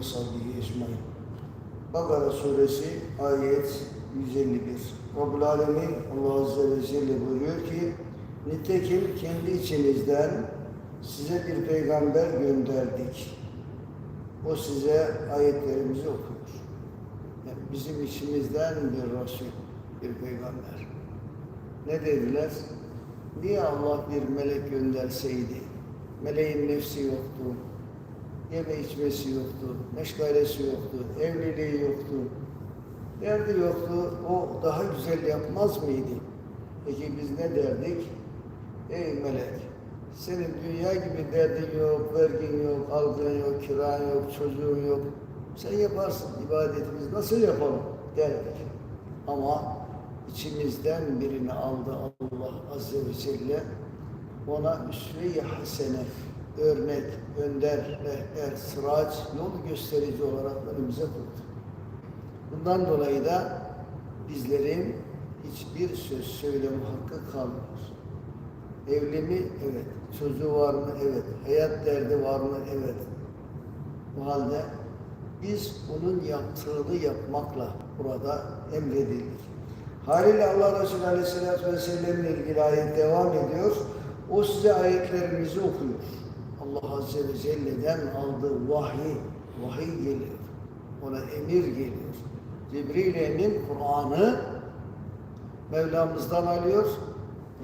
ve sahbihi ecmaîn. Bakara suresi ayet 151. Rabbul Alemin Allah Azze ve Celle buyuruyor ki Nitekim kendi içinizden size bir peygamber gönderdik. O size ayetlerimizi okuyor. Yani bizim içimizden bir Resul, bir peygamber. Ne dediler? Niye Allah bir melek gönderseydi? Meleğin nefsi yoktu, yeme içmesi yoktu, meşgalesi yoktu, evliliği yoktu, derdi yoktu. O daha güzel yapmaz mıydı? Peki biz ne derdik? Ey melek, senin dünya gibi derdin yok, vergin yok, algın yok, kiran yok, çocuğun yok. Sen yaparsın, ibadetimiz nasıl yapalım derdik. Ama içimizden birini aldı Allah Azze ve Celle. Ona üsve-i hasene, örnek, önder, rehber, sıraç, yol gösterici olarak önümüze koydu. Bundan dolayı da bizlerin hiçbir söz söyleme hakkı kalmıyor. Evli mi? Evet. Çocuğu var mı? Evet. Hayat derdi var mı? Evet. Bu halde biz onun yaptığını yapmakla burada emredildik. Haliyle Allah Resulü Aleyhisselatü Vesselam'la ilgili ayet devam ediyor. O size ayetlerimizi okuyor. Allah Azze ve Celle'den aldığı vahiy, vahiy geliyor. Ona emir geliyor. Cibril Kur'an'ı Mevlamızdan alıyor.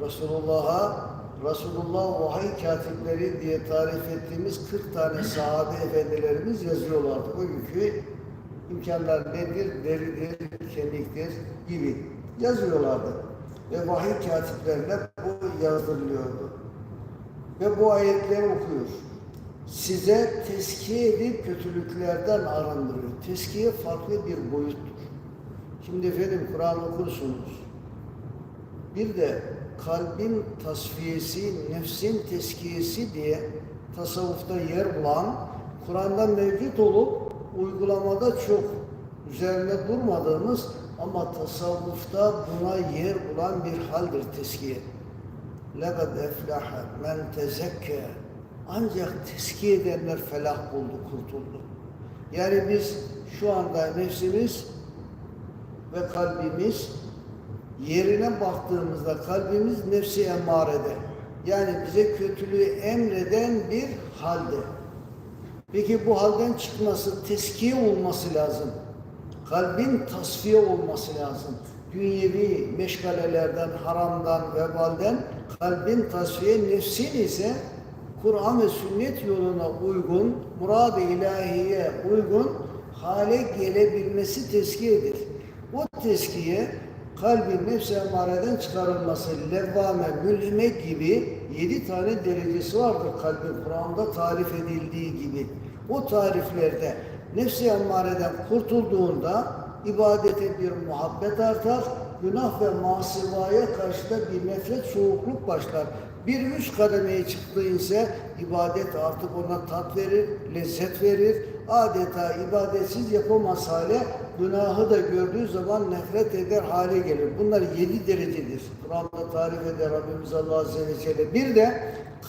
Resulullah'a Resulullah vahiy katipleri diye tarif ettiğimiz 40 tane sahabe efendilerimiz yazıyorlardı. O günkü imkanlar nedir? Deridir, kemiktir gibi yazıyorlardı. Ve vahiy katiplerine bu yazdırılıyordu. Ve bu ayetleri okuyor. Size teskiye edip kötülüklerden arındırıyor. Teskiye farklı bir boyuttur. Şimdi efendim Kur'an okursunuz. Bir de kalbin tasfiyesi, nefsin teskiyesi diye tasavvufta yer bulan, Kur'an'da mevcut olup uygulamada çok üzerinde durmadığımız ama tasavvufta buna yer bulan bir haldir teskiye. لَقَدْ اَفْلَحَ مَنْ تَزَكَّى Ancak teskiye edenler felah buldu, kurtuldu. Yani biz şu anda nefsimiz ve kalbimiz yerine baktığımızda kalbimiz nefsi emmarede. Yani bize kötülüğü emreden bir halde. Peki bu halden çıkması, teskiye olması lazım. Kalbin tasfiye olması lazım. Dünyevi meşgalelerden, haramdan, vebalden kalbin tasfiye, nefsin ise Kur'an ve sünnet yoluna uygun, murad-ı ilahiye uygun hale gelebilmesi teskiyedir. O teskiye kalbin nefs emareden çıkarılması, levvame, mülhime gibi yedi tane derecesi vardır kalbin Kur'an'da tarif edildiği gibi. O tariflerde nefs-i emmareden kurtulduğunda ibadete bir muhabbet artar, günah ve masivaya karşı da bir nefret, soğukluk başlar. Bir üst kademeye çıktığı ise ibadet artık ona tat verir, lezzet verir. Adeta ibadetsiz yapamaz hale, günahı da gördüğü zaman nefret eder hale gelir. Bunlar yedi derecedir. Kur'an'da tarif eder Rabbimiz Allah Azze ve Celle. Bir de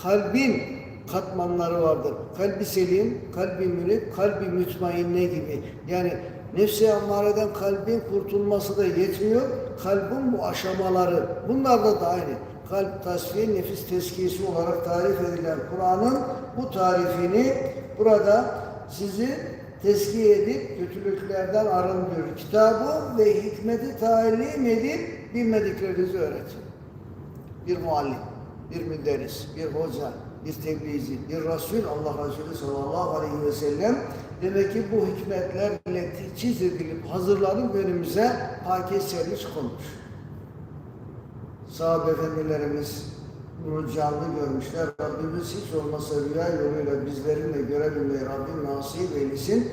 kalbin katmanları vardır. Kalbi selim, kalbi münip, kalbi mütmainne gibi. Yani nefsi ammareden kalbin kurtulması da yetmiyor. Kalbin bu aşamaları, bunlar da, da aynı. Kalp tasfiye, nefis teskiyesi olarak tarif edilen Kur'an'ın bu tarifini burada sizi teskiye edip kötülüklerden arındırır. Kitabı ve hikmeti talim edip bilmediklerinizi öğretin. Bir muallim, bir müderris, bir hoca, bir tebliğci, bir Resul, Allah Resulü sallallahu aleyhi ve sellem demek ki bu hikmetlerle teçhiz edilip hazırlanıp önümüze paket servis konmuş. Sahabe efendilerimiz bunu canlı görmüşler. Rabbimiz hiç olmasa rüya yoluyla bizlerin de görebilmeyi Rabbim nasip eylesin.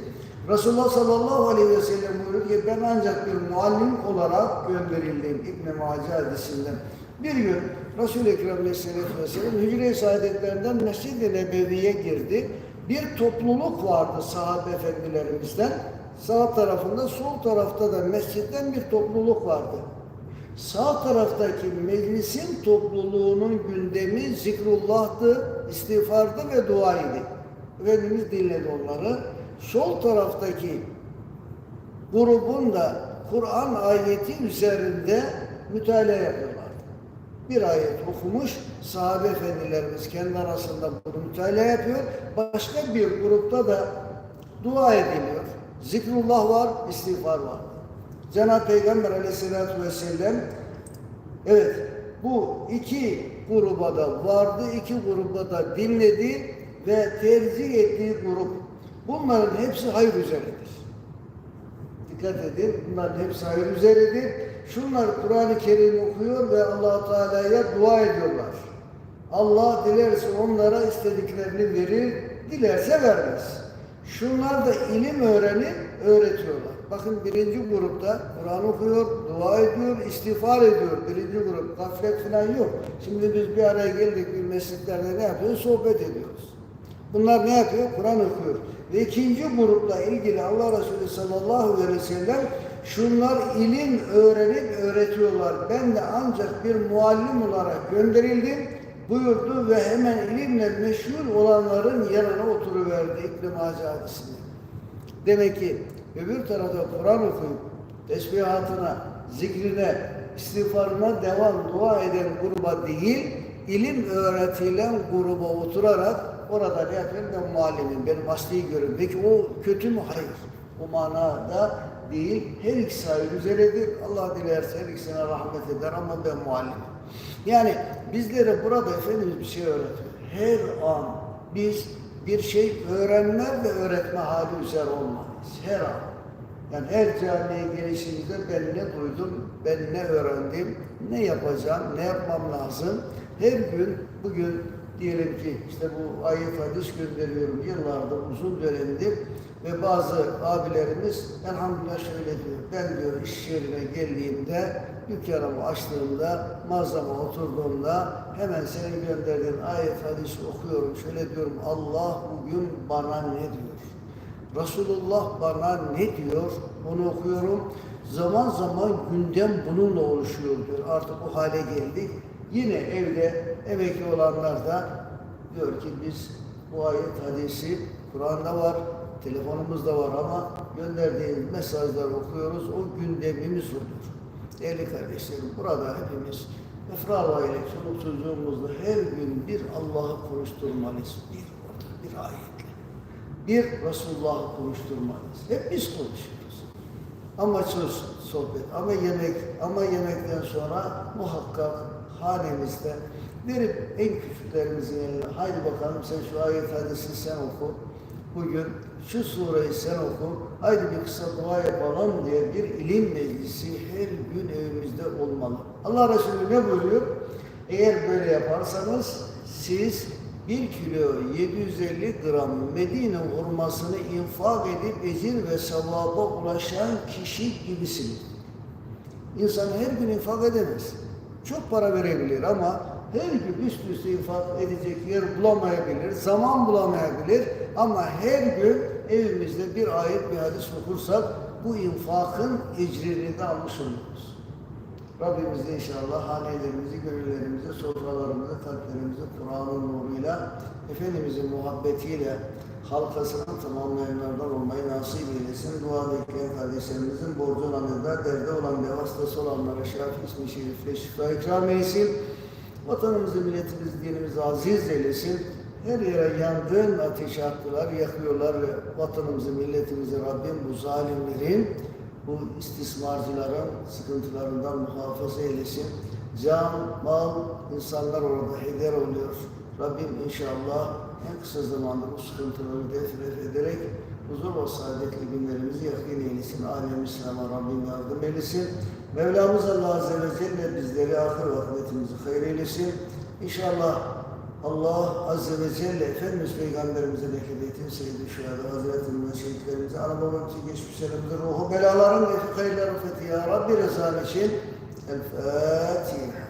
Resulullah sallallahu aleyhi ve sellem buyuruyor ki ben ancak bir muallim olarak gönderildim İbn-i hadisinden. Bir gün Resul-i Ekrem aleyhisselatü Hücre-i Saadetlerinden Mescid-i Nebevi'ye girdi. Bir topluluk vardı sahabe efendilerimizden. Sağ tarafında, sol tarafta da mescitten bir topluluk vardı. Sağ taraftaki meclisin topluluğunun gündemi zikrullah'tı, istiğfardı ve dua idi. Efendimiz dinledi onları. sol taraftaki grubun da Kur'an ayeti üzerinde mütalaa yapıyorlar. Bir ayet okumuş, sahabe efendilerimiz kendi arasında bunu mütalaa yapıyor. Başka bir grupta da dua ediliyor. Zikrullah var, istiğfar var. Cenab-ı Peygamber aleyhissalatü vesselam evet bu iki gruba da vardı, iki gruba da dinledi ve tercih ettiği grup. Bunların hepsi hayır üzeredir. Dikkat edin, bunların hepsi hayır üzeredir. Şunlar Kur'an-ı Kerim okuyor ve allah Teala'ya dua ediyorlar. Allah dilerse onlara istediklerini verir, dilerse vermez. Şunlar da ilim öğrenip öğretiyorlar. Bakın birinci grupta Kur'an okuyor, dua ediyor, istiğfar ediyor. Birinci grup, gaflet falan yok. Şimdi biz bir araya geldik bir mescitlerde ne yapıyoruz? Sohbet ediyoruz. Bunlar ne yapıyor? Kur'an okuyor. Ve ikinci grupla ilgili Allah Resulü sallallahu aleyhi ve sellem şunlar ilim öğrenip öğretiyorlar. Ben de ancak bir muallim olarak gönderildim buyurdu ve hemen ilimle meşhur olanların yanına oturuverdi Hacı hadisinde. Demek ki öbür tarafta Kur'an okuyup tesbihatına, zikrine, istiğfarına devam dua eden gruba değil, ilim öğretilen gruba oturarak orada ne yapayım ben muallimim, benim asliyi görün. Peki o kötü mü? Hayır. O manada değil. Her ikisi hayır üzeredir. Allah dilerse her ikisine rahmet eder ama ben muallimim. Yani bizlere burada Efendimiz bir şey öğretiyor. Her an biz bir şey öğrenme ve öğretme hali üzere olmalıyız. Her an. Yani her camiye gelişimizde ben ne duydum, ben ne öğrendim, ne yapacağım, ne yapmam lazım. Her gün, bugün diyelim ki işte bu ayet hadis gönderiyorum yıllardır, uzun dönemdir ve bazı abilerimiz elhamdülillah şöyle diyor. Ben diyor iş yerine geldiğimde, dükkanımı açtığımda, mağazama oturduğumda hemen senin gönderdiğin ayet hadisi okuyorum. Şöyle diyorum Allah bugün bana ne diyor? Resulullah bana ne diyor? Onu okuyorum. Zaman zaman gündem bununla oluşuyor diyor. Artık o hale geldik. Yine evde emekli olanlar da diyor ki biz bu ayet hadisi Kur'an'da var, telefonumuzda var ama gönderdiğimiz mesajları okuyoruz. O gündemimiz odur. Değerli kardeşlerim burada hepimiz Efrava ile çoluk çocuğumuzla her gün bir Allah'ı konuşturmalıyız. Bir orada bir ayetle. Bir Resulullah'ı konuşturmalıyız. Hep biz konuşuyoruz. Amacımız sohbet. Ama yemek, ama yemekten sonra muhakkak hanemizde verip en küçüklerimizin eline haydi bakalım sen şu ayet hadisini sen oku. Bugün şu sureyi sen oku. Haydi bir kısa dua yapalım diye bir ilim meclisi her gün evimizde olmalı. Allah Resulü ne buyuruyor? Eğer böyle yaparsanız siz bir kilo 750 gram Medine hurmasını infak edip ecir ve sevaba ulaşan kişi gibisiniz. İnsan her gün infak edemez. Çok para verebilir ama her gün üst üste infak edecek yer bulamayabilir, zaman bulamayabilir ama her gün evimizde bir ayet bir hadis okursak bu infakın ecrini de almış oluruz. Rabbimiz de inşallah hanelerimizi, gönüllerimizi, sofralarımızı, kalplerimizi Kur'an'ın nuruyla, Efendimizin muhabbetiyle halkasını tamamlayanlardan olmayı nasip eylesin. Dua bekleyen kardeşlerimizin borcu olanlara, derde olan ve hastası olanlara şafi ismi şerifle şifa ikram eylesin. Vatanımızı, milletimizi, dinimizi aziz eylesin. Her yere yangın ateşi attılar, yakıyorlar ve vatanımızı, milletimizi Rabbim bu zalimlerin, bu istismarcıların sıkıntılarından muhafaza eylesin. Can, mal, insanlar orada heder oluyor. Rabbim inşallah en kısa zamanda bu sıkıntıları defref ederek huzur ve saadetli günlerimizi yakın eylesin. Alem İslam'a Rabbim yardım eylesin. Mevlamız Allah Azze ve Celle bizleri ahir vakitimizi hayır eylesin. İnşallah Allah Azze ve Celle Efendimiz Peygamberimize lekebeytin seyyidi şühada Hazretinin ve şehitlerimize ana babamızı geçmişlerimizin ruhu belaların ve hayırların fethi ya Rabbi rızan için الفاتحة